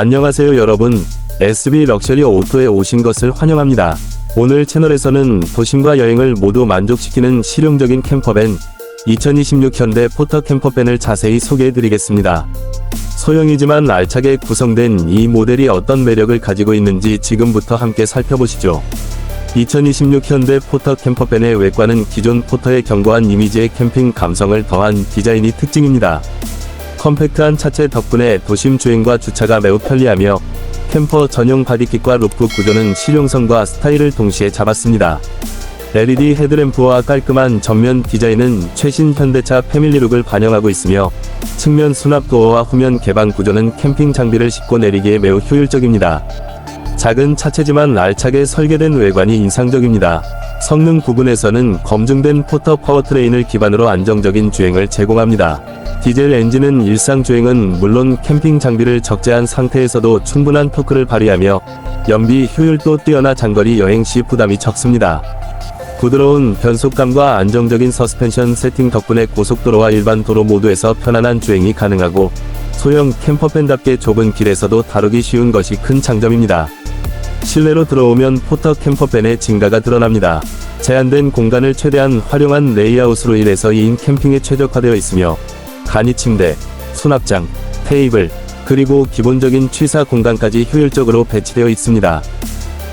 안녕하세요 여러분. SB 럭셔리 오토에 오신 것을 환영합니다. 오늘 채널에서는 도심과 여행을 모두 만족시키는 실용적인 캠퍼밴 2026 현대 포터 캠퍼밴을 자세히 소개해드리겠습니다. 소형이지만 알차게 구성된 이 모델이 어떤 매력을 가지고 있는지 지금부터 함께 살펴보시죠. 2026 현대 포터 캠퍼밴의 외관은 기존 포터의 견고한 이미지에 캠핑 감성을 더한 디자인이 특징입니다. 컴팩트한 차체 덕분에 도심 주행과 주차가 매우 편리하며 캠퍼 전용 바디킷과 루프 구조는 실용성과 스타일을 동시에 잡았습니다. LED 헤드램프와 깔끔한 전면 디자인은 최신 현대차 패밀리룩을 반영하고 있으며 측면 수납 도어와 후면 개방 구조는 캠핑 장비를 싣고 내리기에 매우 효율적입니다. 작은 차체지만 알차게 설계된 외관이 인상적입니다. 성능 부분에서는 검증된 포터 파워트레인을 기반으로 안정적인 주행을 제공합니다. 디젤 엔진은 일상 주행은 물론 캠핑 장비를 적재한 상태에서도 충분한 토크를 발휘하며 연비 효율도 뛰어나 장거리 여행 시 부담이 적습니다. 부드러운 변속감과 안정적인 서스펜션 세팅 덕분에 고속도로와 일반 도로 모두에서 편안한 주행이 가능하고 소형 캠퍼밴답게 좁은 길에서도 다루기 쉬운 것이 큰 장점입니다. 실내로 들어오면 포터 캠퍼밴의 진가가 드러납니다. 제한된 공간을 최대한 활용한 레이아웃으로 인해서 2인 캠핑에 최적화되어 있으며 간이 침대, 수납장, 테이블, 그리고 기본적인 취사 공간까지 효율적으로 배치되어 있습니다.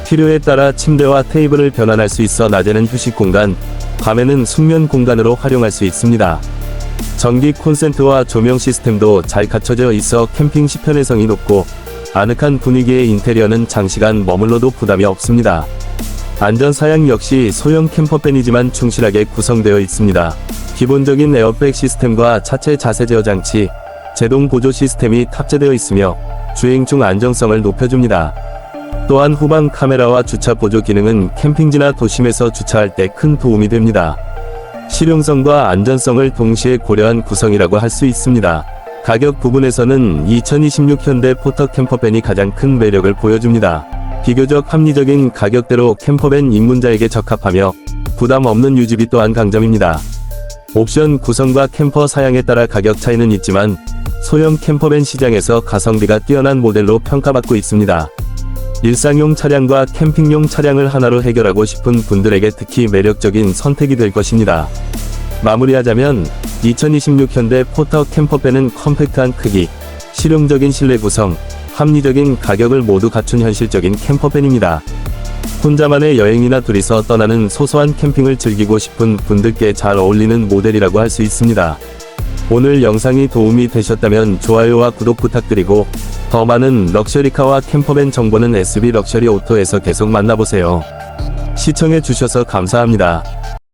필요에 따라 침대와 테이블을 변환할 수 있어 낮에는 휴식 공간, 밤에는 숙면 공간으로 활용할 수 있습니다. 전기 콘센트와 조명 시스템도 잘 갖춰져 있어 캠핑 시 편의성이 높고 아늑한 분위기의 인테리어는 장시간 머물러도 부담이 없습니다. 안전 사양 역시 소형 캠퍼밴이지만 충실하게 구성되어 있습니다. 기본적인 에어백 시스템과 차체 자세 제어 장치, 제동 보조 시스템이 탑재되어 있으며 주행 중 안정성을 높여줍니다. 또한 후방 카메라와 주차 보조 기능은 캠핑지나 도심에서 주차할 때 큰 도움이 됩니다. 실용성과 안전성을 동시에 고려한 구성이라고 할 수 있습니다. 가격 부분에서는 2026 현대 포터 캠퍼밴이 가장 큰 매력을 보여줍니다. 비교적 합리적인 가격대로 캠퍼밴 입문자에게 적합하며 부담 없는 유지비 또한 강점입니다. 옵션 구성과 캠퍼 사양에 따라 가격 차이는 있지만 소형 캠퍼밴 시장에서 가성비가 뛰어난 모델로 평가받고 있습니다. 일상용 차량과 캠핑용 차량을 하나로 해결하고 싶은 분들에게 특히 매력적인 선택이 될 것입니다. 마무리하자면 2026 현대 포터 캠퍼밴은 컴팩트한 크기, 실용적인 실내 구성, 합리적인 가격을 모두 갖춘 현실적인 캠퍼밴입니다. 혼자만의 여행이나 둘이서 떠나는 소소한 캠핑을 즐기고 싶은 분들께 잘 어울리는 모델이라고 할 수 있습니다. 오늘 영상이 도움이 되셨다면 좋아요와 구독 부탁드리고 더 많은 럭셔리카와 캠퍼밴 정보는 SB 럭셔리 오토에서 계속 만나보세요. 시청해 주셔서 감사합니다.